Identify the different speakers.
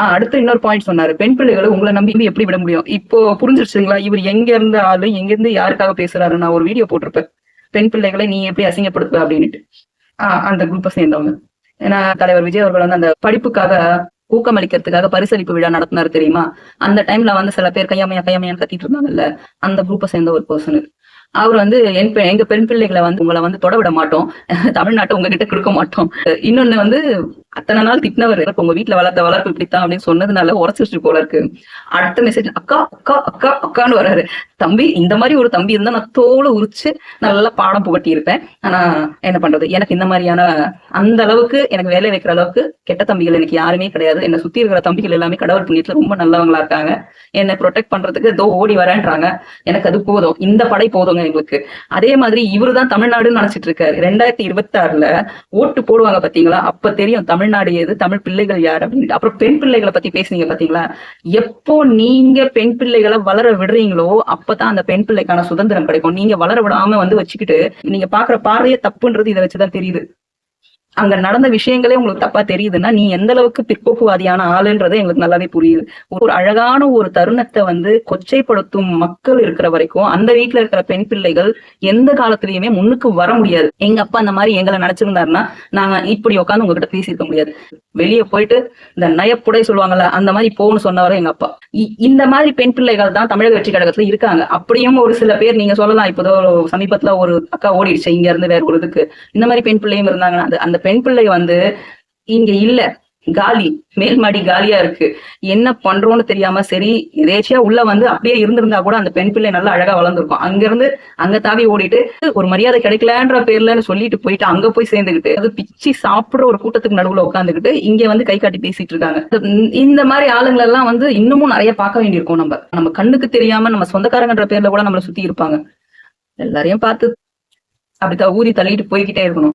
Speaker 1: ஆ, அடுத்து இன்னொரு பாயிண்ட் சொன்னாரு. பெண் பிள்ளைகளை உங்களை நம்பி எப்படி விட முடியும்? இப்போ புரிஞ்சிருச்சுங்களா? இவர் எங்க இருந்த ஆளு எங்க இருந்து யாருக்காக பேசுறாரு நான் ஒரு வீடியோ போட்டிருப்பேன். பெண் பிள்ளைகளை நீ எப்படி அசிங்கப்படுத்துவ அப்படின்னுட்டு. ஆஹ் அந்த குரூப்பை சேர்ந்தவங்க. ஏன்னா தலைவர் விஜய் அவர்கள் வந்து அந்த படிப்புக்காக ஊக்கமளிக்கிறதுக்காக பரிசளிப்பு விழா நடத்தினாரு தெரியுமா? அந்த டைம்ல வந்து சில பேர் கையாமையா கையாமையான்னு கத்திட்டு இருந்தாங்கல்ல? அந்த குரூப்பை சேர்ந்த ஒரு பர்சன் அவர் வந்து என் எங்க பெண் பிள்ளைகளை வந்து உங்களை வந்து தொட விட மாட்டோம். தமிழ்நாட்டை உங்ககிட்ட கொடுக்க மாட்டோம். இன்னொன்னு வந்து அத்தனை நாள் திட்டினவர் உங்க வீட்டுல வளர்த்த வளர்ப்பு இப்படித்தான் அப்படின்னு சொன்னதுனால உரைச்சிட்டு போல இருக்கு. அடுத்த மெசேஜ் அக்கா அக்கா அக்கா அக்கான்னு வர்றாரு. தம்பி இந்த மாதிரி ஒரு தம்பி இருந்தா நான் தோலை உரிச்சு நல்லா பாடம் புகட்டி இருப்பேன் ஆனா என்ன பண்றது? எனக்கு இந்த மாதிரியான அந்த அளவுக்கு எனக்கு வேலை வைக்கிற அளவுக்கு கெட்ட தம்பிகள் எனக்கு யாருமே கிடையாது. என்னை சுத்தி இருக்கிற தம்பிகள் எல்லாமே கடவுள் புண்ணியத்துல ரொம்ப நல்லவங்களா இருக்காங்க. என்னை ப்ரொடெக்ட் பண்றதுக்கு ஏதோ ஓடி வரேன்றாங்க. எனக்கு அது போதும். இந்த படை போதுங்க எங்களுக்கு. அதே மாதிரி இவரு தான் தமிழ்நாடுன்னு நினைச்சிட்டு இருக்காரு. ரெண்டாயிரத்தி இருபத்தி ஆறுல ஓட்டு போடுவாங்க பாத்தீங்களா? அப்ப தெரியும் தமிழ் தமிழ்நாடு எது தமிழ் பிள்ளைகள் யார் அப்படின்னு. அப்புறம் பெண் பிள்ளைகளை பத்தி பேசுனீங்க பாத்தீங்களா? எப்போ நீங்க பெண் பிள்ளைகளை வளர விடுறீங்களோ அப்பதான் அந்த பெண் பிள்ளைக்கான சுதந்திரம் கிடைக்கும். நீங்க வளர விடாம வந்து வச்சுக்கிட்டு நீங்க பாக்குற பார்வையே தப்புன்றது இதை வச்சுதான் தெரியுது. அங்க நடந்த விஷயங்களே உங்களுக்கு தப்பா தெரியுதுன்னா நீ எந்த அளவுக்கு பிற்போக்குவாதியான ஆளுன்றது எங்களுக்கு நல்லாவே புரியுது. ஒரு அழகான ஒரு தருணத்தை வந்து கொச்சைப்படுத்தும் மக்கள் இருக்கிற வரைக்கும் அந்த வீட்டுல இருக்கிற பெண் பிள்ளைகள் எந்த காலத்திலயுமே முன்னுக்கு வர முடியாது. எங்க அப்பா அந்த மாதிரி எங்களை நினைச்சிருந்தாருன்னா நாங்க இப்படி உட்காந்து உங்ககிட்ட பேசியிருக்க முடியாது. வெளியே போயிட்டு இந்த நயப்புடை சொல்லுவாங்கல்ல அந்த மாதிரி போகணும்னு சொன்னவரை எங்க அப்பா. இந்த மாதிரி பெண் பிள்ளைகள் தான் தமிழக வெற்றி கழகத்துல இருக்காங்க. அப்படியும் ஒரு சில பேர் நீங்க சொல்லலாம் இப்போதோ சமீபத்துல ஒரு அக்கா ஓடிடுச்சு இங்க இருந்து வேற ஒரு இதுக்கு இந்த மாதிரி பெண் பிள்ளையும் இருந்தாங்கன்னா அந்த பெண் பிள்ளை வந்து இங்க இல்ல காலி மேல் மாடி காலியா இருக்கு. என்ன பண்றோம்னு தெரியாம சரி எதேச்சியா உள்ள வந்து அப்படியே இருந்திருந்தா கூட அந்த பெண் பிள்ளை நல்லா அழகா வளர்ந்துருக்கும். அங்க இருந்து அங்க தாவி ஓடிட்டு ஒரு மரியாதை கிடைக்கலன்ற பேர்ல சொல்லிட்டு போயிட்டு அங்க போய் சேர்ந்துக்கிட்டு அது பிச்சு சாப்பிடுற ஒரு கூட்டத்துக்கு நடுவுல உட்காந்துக்கிட்டு இங்க வந்து கை காட்டி பேசிட்டு இருக்காங்க. இந்த- மாதிரி ஆளுங்களை எல்லாம் வந்து இன்னமும் நிறைய பார்க்க வேண்டியிருக்கும் நம்ம. நம்ம கண்ணுக்கு தெரியாம நம்ம சொந்தக்காரங்கன்ற பேர்ல கூட நம்மளை சுத்தி இருப்பாங்க. எல்லாரையும் பார்த்து அப்படித்தான் ஊதி தள்ளிட்டு போய்கிட்டே இருக்கணும்.